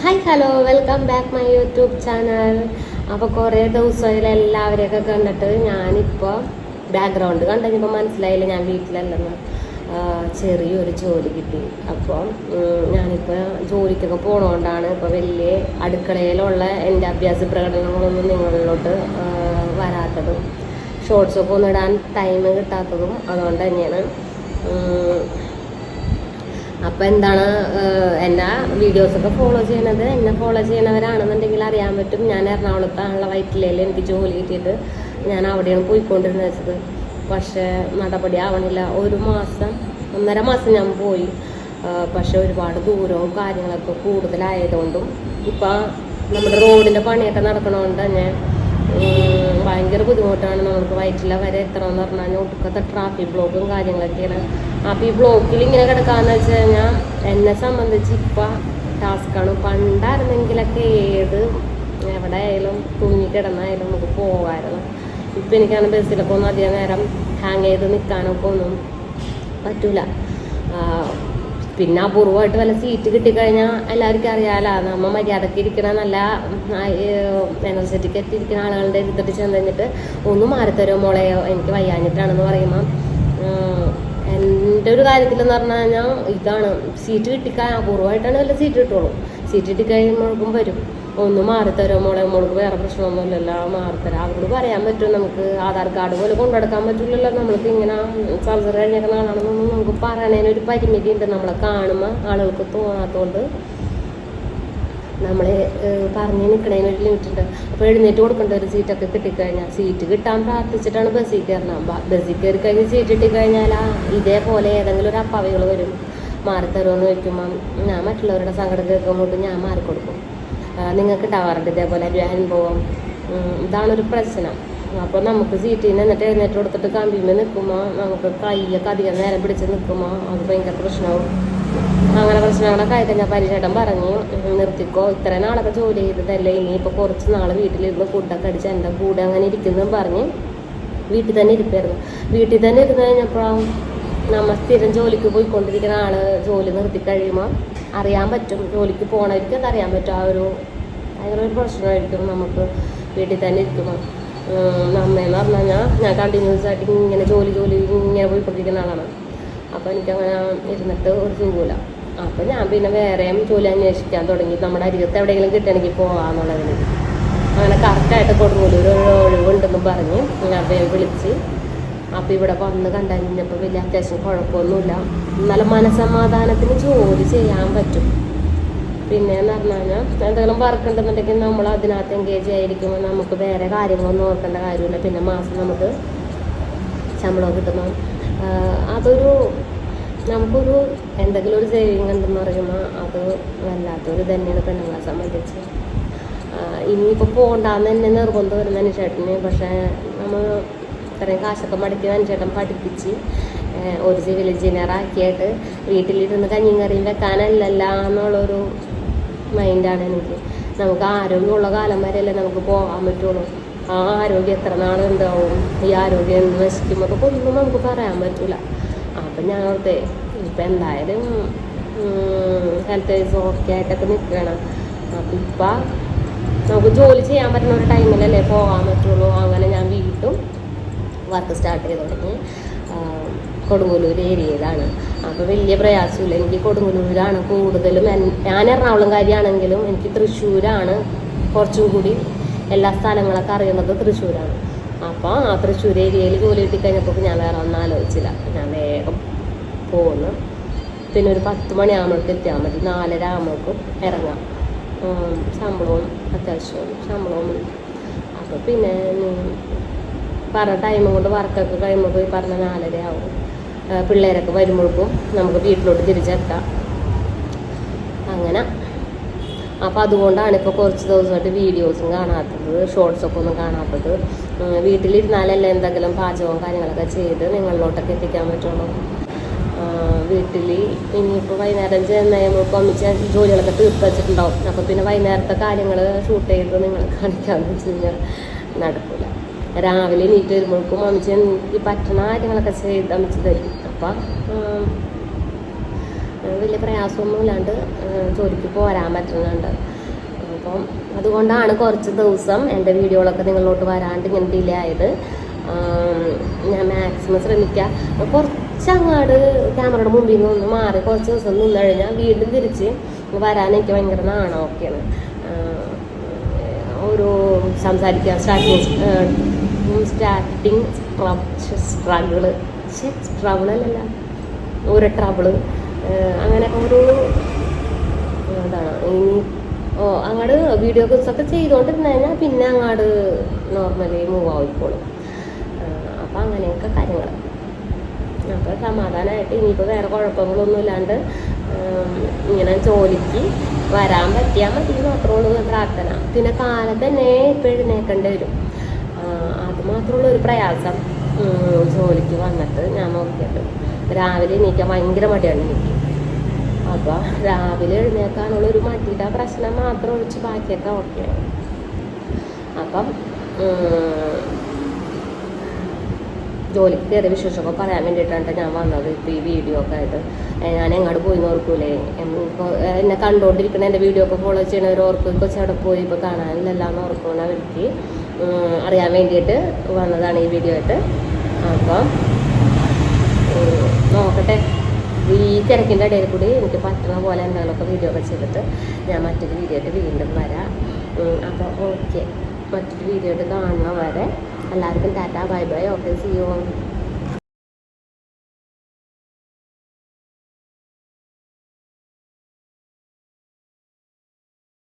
Hi hello welcome back my YouTube channel അപ്പോൾ കുറേ ദിവസമായാലും എല്ലാവരെയൊക്കെ കണ്ടിട്ട് ഞാനിപ്പോൾ ബാക്ക്ഗ്രൗണ്ട് കണ്ടപ്പോൾ മനസ്സിലായില്ല ഞാൻ വീട്ടിലല്ലെന്ന്. ചെറിയൊരു ജോലി കിട്ടി. അപ്പോൾ ഞാനിപ്പോൾ ജോലിക്കൊക്കെ പോണതുകൊണ്ടാണ് ഇപ്പോൾ വലിയ അടുക്കളയിലുള്ള എന്റെ അഭ്യാസ പ്രകടനങ്ങളൊന്നും നിങ്ങളിലോട്ട് വരാത്തതും. ഷോർട്സൊക്കെ ഒന്നും ഇടാൻ ടൈം കിട്ടാത്തതും അതുകൊണ്ട് തന്നെയാണ്. ഉം, അപ്പം എന്താണ് എന്നാ വീഡിയോസ് ഒക്കെ ഫോളോ ചെയ്യണത് എന്നെ ഫോളോ ചെയ്യണവരാണെന്നുണ്ടെങ്കിൽ അറിയാൻ പറ്റും. ഞാൻ എറണാകുളത്താണുള്ള വൈറ്റിലയിൽ എനിക്ക് ജോലി കിട്ടിയിട്ട് ഞാൻ അവിടെയാണ് പോയിക്കൊണ്ടിരുന്നത് വെച്ചത്. പക്ഷേ നടപടി ആവണില്ല. ഒരു മാസം ഒന്നര മാസം ഞാൻ പോയി. പക്ഷെ ഒരുപാട് ദൂരവും കാര്യങ്ങളൊക്കെ കൂടുതലായതുകൊണ്ടും ഇപ്പം നമ്മുടെ റോഡിന്റെ പണിയൊക്കെ നടക്കണോണ്ട് ഭയങ്കര ബുദ്ധിമുട്ടാണ് നമുക്ക് വയറ്റില വരെ എത്തണമെന്ന് പറഞ്ഞാൽ ഒടുക്കത്തെ ട്രാഫിക് ബ്ലോക്കും കാര്യങ്ങളൊക്കെയാണ്. അപ്പോൾ ഈ ബ്ലോക്കിൽ ഇങ്ങനെ കിടക്കാന്ന് വെച്ച് കഴിഞ്ഞാൽ എന്നെ സംബന്ധിച്ച് ഇപ്പം ടാസ്ക്കാണ് പണ്ടായിരുന്നെങ്കിലൊക്കെ ഏത് എവിടെ ആയാലും തൂങ്ങിക്കിടന്നായാലും നമുക്ക് പോകാമായിരുന്നു. ഇപ്പം എനിക്കാണ് ബസ്സിലൊക്കെ ഒന്നും അധികം നേരം ഹാങ് ചെയ്ത് നിൽക്കാനൊക്കെ ഒന്നും പറ്റൂല. പിന്നെ അപൂർവമായിട്ട് വല്ല സീറ്റ് കിട്ടിക്കഴിഞ്ഞാൽ എല്ലാവർക്കും അറിയാലോ. നമ്മൾ മര്യാദയ്ക്ക് ഇരിക്കണ നല്ല എനർജറ്റിക് എത്തിയിരിക്കുന്ന ആളുകളുടെ എടുത്തിട്ട് ചെന്ന് കഴിഞ്ഞിട്ട് ഒന്ന് മാറിത്തരോ മോളെയോ എനിക്ക് വയ്യാഞ്ഞിട്ടാണെന്ന് പറയുമ്പോൾ എന്റെ ഒരു കാര്യത്തിലെന്ന് പറഞ്ഞു കഴിഞ്ഞാൽ ഇതാണ്. സീറ്റ് കിട്ടിക്കാൻ അപൂർവമായിട്ടാണ് വല്ല സീറ്റ് കിട്ടുള്ളൂ. സീറ്റ് കഴിയുമ്പോഴേക്കും വരും. ഒന്ന് മാറിത്തരോ മോളെ? മോൾക്ക് വേറെ പ്രശ്നമൊന്നുമില്ലല്ലോ മാറിത്തരാം അവരോട് പറയാൻ പറ്റും. നമുക്ക് ആധാർ കാർഡ് പോലെ കൊണ്ടുനടക്കാൻ പറ്റില്ലല്ലോ നമ്മൾക്ക് ഇങ്ങനെ സർജറി കഴിഞ്ഞേക്കുന്ന ആളാണെന്നൊന്നും നമുക്ക് പറയണേനൊരു പരിമിതി ഉണ്ട് നമ്മളെ കാണുമ്പോൾ ആളുകൾക്ക് തോന്നാത്തതുകൊണ്ട് നമ്മൾ പറഞ്ഞ് നിൽക്കണേനൊരു ലിമിറ്റുണ്ട്. ലിമിറ്റ് അപ്പോൾ എഴുന്നേറ്റ് കൊടുക്കേണ്ട ഒരു സീറ്റൊക്കെ കിട്ടിക്കഴിഞ്ഞാൽ സീറ്റ് കിട്ടാൻ പ്രാർത്ഥിച്ചിട്ടാണ് ബസ്സിൽ കയറണം. ബസ്സിൽ കയറി കഴിഞ്ഞ് സീറ്റ് കിട്ടിക്കഴിഞ്ഞാൽ ഇതേപോലെ ഏതെങ്കിലും ഒരു അപ്പാവികൾ വരും. മാറിത്തരുമെന്ന് ചോദിക്കുമ്പം ഞാൻ മറ്റുള്ളവരുടെ സങ്കടം കേൾക്കുമ്പോട്ട് ഞാൻ മാറിക്കൊടുക്കും. നിങ്ങൾക്ക് ടവറുണ്ട് ഇതേപോലെ ഒരു അനുഭവം ഇതാണൊരു പ്രശ്നം. അപ്പോൾ നമുക്ക് സീറ്റിൽ നിന്ന് എന്നിട്ട് എഴുന്നേറ്റ് കൊടുത്തിട്ട് കമ്പിമ്മ നിൽക്കുമ്പോൾ നമുക്ക് കൈയൊക്കെ അധികം നേരം പിടിച്ച് നിൽക്കുമ്പോൾ അത് ഭയങ്കര പ്രശ്നവും അങ്ങനെ പ്രശ്നങ്ങളൊക്കെ ആയി കഴിഞ്ഞാൽ പരിചേട്ടൻ പറഞ്ഞു "ഉം, നിർത്തിക്കോ. ഇത്രയും നാളൊക്കെ ജോലി ചെയ്തതല്ലേ. ഇനിയിപ്പോൾ കുറച്ച് നാൾ വീട്ടിലിരുന്ന് ഫുഡൊക്കെ അടിച്ച് എന്റെ കൂടെ അങ്ങനെ ഇരിക്കുന്നതും പറഞ്ഞ് വീട്ടിൽ തന്നെ ഇരിപ്പായിരുന്നു. വീട്ടിൽ തന്നെ ഇരുന്ന് കഴിഞ്ഞപ്പോൾ നമ്മൾ സ്ഥിരം ജോലിക്ക് പോയിക്കൊണ്ടിരിക്കുന്ന ആൾ ജോലി നിർത്തി കഴിയുമ്പോൾ അറിയാൻ പറ്റും. ജോലിക്ക് പോണവർക്ക് അതറിയാൻ പറ്റും? ആ ഒരു ഭയങ്കര ഒരു പ്രശ്നമായിരിക്കും നമുക്ക് വീട്ടിൽ തന്നെ ഇരിക്കുമ്പോൾ നമ്മയെന്ന് പറഞ്ഞു കഴിഞ്ഞാൽ ഞാൻ കണ്ടിന്യൂസ് ആയിട്ട് ഇങ്ങനെ ജോലി ജോലി ഇങ്ങനെ പോയിക്കൊണ്ടിരിക്കുന്ന ആളാണ്. അപ്പോൾ എനിക്കങ്ങനെ ഇരുന്നിട്ട് ഒരു സുഖമില്ല അപ്പോൾ ഞാൻ പിന്നെ വേറെയും ജോലി അന്വേഷിക്കാൻ തുടങ്ങി. നമ്മുടെ അരികത്ത് എവിടെയെങ്കിലും കിട്ടണമെങ്കിൽ പോകാമെന്നുള്ളതിന് അങ്ങനെ കറക്റ്റായിട്ട് കൊടുങ്ങൂലൊരു ഒഴിവുണ്ടെന്നും പറഞ്ഞ് ഞാൻ വിളിച്ച് അപ്പോൾ ഇവിടെ വന്ന് കണ്ടപ്പോൾ വലിയ അത്യാവശ്യം കുഴപ്പമൊന്നുമില്ല. എന്നാലും മനസമാധാനത്തിന് ജോലി ചെയ്യാൻ പറ്റും. പിന്നെ എന്ന് പറഞ്ഞു കഴിഞ്ഞാൽ എന്തെങ്കിലും വർക്ക് ഉണ്ടെന്നുണ്ടെങ്കിൽ നമ്മൾ അതിനകത്ത് എൻഗേജ് ആയിരിക്കുമ്പോൾ നമുക്ക് വേറെ കാര്യങ്ങളൊന്നും ഓർക്കേണ്ട കാര്യമില്ല. പിന്നെ മാസം നമുക്ക് ശമ്പളം കിട്ടുമ്പോൾ അതൊരു നമുക്കൊരു എന്തെങ്കിലും ഒരു സേവിങ് ഉണ്ടെന്ന് പറയുമ്പോൾ അത് വല്ലാത്തൊരു തന്നെയാണ് പെണ്ണുങ്ങളെ സംബന്ധിച്ച്. ഇനിയിപ്പോൾ പോകണ്ടെന്ന് തന്നെ നിർബന്ധം വരുന്ന ചേട്ടന്. പക്ഷേ നമ്മൾ ഇത്രയും കാശൊക്കെ മടക്കി ചേട്ടൻ പഠിപ്പിച്ച് ഒരു സിവിൽ എഞ്ചിനീയർ ആക്കിയിട്ട് വീട്ടിലിരുന്ന് കഞ്ഞിയും കറിയും വെക്കാനല്ലല്ല എന്നുള്ളൊരു മൈൻഡാണ് എനിക്ക്. നമുക്ക് ആരോഗ്യമുള്ള കാലം വരെയല്ലേ നമുക്ക് പോകാൻ പറ്റുള്ളൂ. ആ ആരോഗ്യം എത്ര നാളുണ്ടാവും? ഈ ആരോഗ്യം അതൊക്കെ ഒന്നും നമുക്ക് പറയാൻ പറ്റില്ല അപ്പം ഓർത്തേ ഇപ്പം എന്തായാലും ഹെൽത്ത് വൈസ് ഓക്കെ ആയിട്ടൊക്കെ നിൽക്കണം അപ്പം ഇപ്പം നമുക്ക് ജോലി ചെയ്യാൻ പറ്റുന്ന ഒരു ടൈമിലല്ലേ പോകാൻ പറ്റുള്ളൂ. അങ്ങനെ ഞാൻ വീണ്ടും വർക്ക് സ്റ്റാർട്ട് ചെയ്ത് തുടങ്ങി. കൊടുങ്ങല്ലൂർ ഏരിയയിലാണ്. അപ്പോൾ വലിയ പ്രയാസമില്ല. എനിക്ക് കൊടുങ്ങല്ലൂരാണ് കൂടുതലും ഞാൻ എറണാകുളംകാരിയാണെങ്കിലും എനിക്ക് തൃശ്ശൂരാണ് കുറച്ചും കൂടി എല്ലാ സ്ഥലങ്ങളൊക്കെ അറിയുന്നത് തൃശ്ശൂരാണ്. അപ്പോൾ ആ തൃശ്ശൂർ ഏരിയയിൽ ജോലി കിട്ടിക്കഴിഞ്ഞപ്പോൾ ഞാൻ വേറെ ഒന്നും ആലോചിച്ചില്ല. ഞാൻ വേഗം പോന്നു. പിന്നെ ഒരു പത്ത് മണിയാകുമ്പോഴേക്ക് എത്തിയാൽ മതി. നാലര ആകുമ്പോഴേക്കും ഇറങ്ങാം ശമ്പളവും അത്യാവശ്യവും ശമ്പളവും അപ്പോൾ പിന്നെ പറഞ്ഞ ടൈം കൊണ്ട് വർക്കൊക്കെ കഴിയുമ്പോൾ പോയി പറഞ്ഞ നാലര ആവും. പിള്ളേരൊക്കെ വരുമ്പോഴേക്കും നമുക്ക് വീട്ടിലോട്ട് തിരിച്ചെത്താം. അങ്ങനെ. അപ്പോൾ അതുകൊണ്ടാണ് ഇപ്പോൾ കുറച്ച് ദിവസമായിട്ട് വീഡിയോസും കാണാത്തത് ഷോർട്സൊക്കെ ഒന്നും കാണാത്തത്. വീട്ടിലിരുന്നാലല്ലേ എന്തെങ്കിലും പാചകവും കാര്യങ്ങളൊക്കെ ചെയ്ത് നിങ്ങളിലോട്ടൊക്കെ എത്തിക്കാൻ പറ്റുള്ളൂ. വീട്ടിൽ ഇനിയിപ്പോൾ വൈകുന്നേരം ചെന്ന് അമ്മിച്ച ജോലികളൊക്കെ തീർത്ത് വെച്ചിട്ടുണ്ടാവും. അപ്പോൾ പിന്നെ വൈകുന്നേരത്തെ കാര്യങ്ങൾ ഷൂട്ട് ചെയ്ത് നിങ്ങൾ കാണിക്കാമെന്ന് വെച്ച് കഴിഞ്ഞാൽ നടക്കില്ല രാവിലെ എണീറ്റ് വരുമ്പോഴേക്കും അമ്മച്ചി ഈ പറ്റണ കാര്യങ്ങളൊക്കെ ചെയ്ത് അമ്മച്ചി തരും. അപ്പം വലിയ പ്രയാസമൊന്നും ഇല്ലാണ്ട് ജോലിക്ക് പോരാൻ പറ്റുന്നുണ്ട്. അപ്പം അതുകൊണ്ടാണ് കുറച്ച് ദിവസം എന്റെ വീഡിയോകളൊക്കെ നിങ്ങളിലോട്ട് വരാണ്ട് ഇങ്ങനെ ഡിലേ ആയത്. ഞാൻ മാക്സിമം ശ്രമിക്കാം. കുറച്ചങ്ങാട് ക്യാമറയുടെ മുമ്പിൽ നിന്ന് മാറി കുറച്ച് ദിവസം നിന്ന് കഴിഞ്ഞാൽ വീണ്ടും തിരിച്ച് വരാൻ എനിക്ക് ഭയങ്കര നാണമൊക്കെയാണ്. ഓരോ സംസാരിക്കാൻ സ്റ്റാർട്ടിങ് സ്റ്റാർട്ടിങ് സ്ട്രഗിൾ സ്ട്രഗിൾ അല്ലല്ല. ഒരു ട്രബിൾ അങ്ങനെ ഓരോ ഇനി ഓ അങ്ങോട്ട് വീഡിയോ ഒക്കെ ചെയ്തുകൊണ്ടിരുന്നു കഴിഞ്ഞാൽ പിന്നെ അങ്ങോട്ട് നോർമലി മൂവ് ആയിക്കോളും. അപ്പം അങ്ങനെയൊക്കെ കാര്യങ്ങൾ അപ്പോൾ സമാധാനമായിട്ട് ഇനിയിപ്പോൾ വേറെ കുഴപ്പങ്ങളൊന്നും ഇല്ലാണ്ട് ഇങ്ങനെ ജോലിക്ക് വരാൻ പറ്റിയാൽ മതി മാത്രമേ ഉള്ളൂ പ്രാർത്ഥന. പിന്നെ കാലത്ത് തന്നെ ഇപ്പോൾ എഴുന്നേക്കേണ്ടി വരും. മാത്രമുള്ള ഒരു പ്രയാസം ജോലിക്ക് വന്നിട്ട് ഞാൻ നോക്കിയിട്ട് രാവിലെ എണീക്കാൻ ഭയങ്കര മടിയാണ് എനിക്ക്. അപ്പോൾ രാവിലെ എഴുന്നേക്കാനുള്ള ഒരു മടിയുടെ പ്രശ്നം മാത്രം ഒഴിച്ച് ബാക്കിയൊക്കെ ഓക്കെയാണ് അപ്പം ജോലിക്ക് കയറിയ വിശേഷമൊക്കെ പറയാൻ വേണ്ടിയിട്ടാണ് ഞാൻ വന്നത് ഇപ്പോൾ ഈ വീഡിയോ ഒക്കെ ആയിട്ട്. ഞാൻ എങ്ങോട്ട് പോയി ഓർക്കൂലേ? എം, എന്നെ കണ്ടുകൊണ്ടിരിക്കുന്ന എന്റെ വീഡിയോ ഒക്കെ ഫോളോ ചെയ്യണവർ ഓർക്കും കൊച്ചു അവിടെ പോയി ഇപ്പോൾ കാണാനില്ലല്ലോ എന്ന് ഓർക്കുന്നവർക്ക് ഉം, അറിയാൻ വേണ്ടിയിട്ട് വന്നതാണ് ഈ വീഡിയോ ആയിട്ട്. അപ്പം നോക്കട്ടെ. ഈ തിരക്കിന്റെ ഇടയിൽ കൂടി എനിക്ക് പറ്റുന്ന പോലെ എന്തെങ്കിലുമൊക്കെ വീഡിയോ ഒക്കെ ചെയ്തിട്ട് ഞാൻ മറ്റൊരു വീഡിയോ ആയിട്ട് വീണ്ടും വരാം. അപ്പോൾ ഓക്കെ മറ്റൊരു വീഡിയോ ആയിട്ട് കാണുന്ന വരെ എല്ലാവർക്കും tata bye bye. Okay you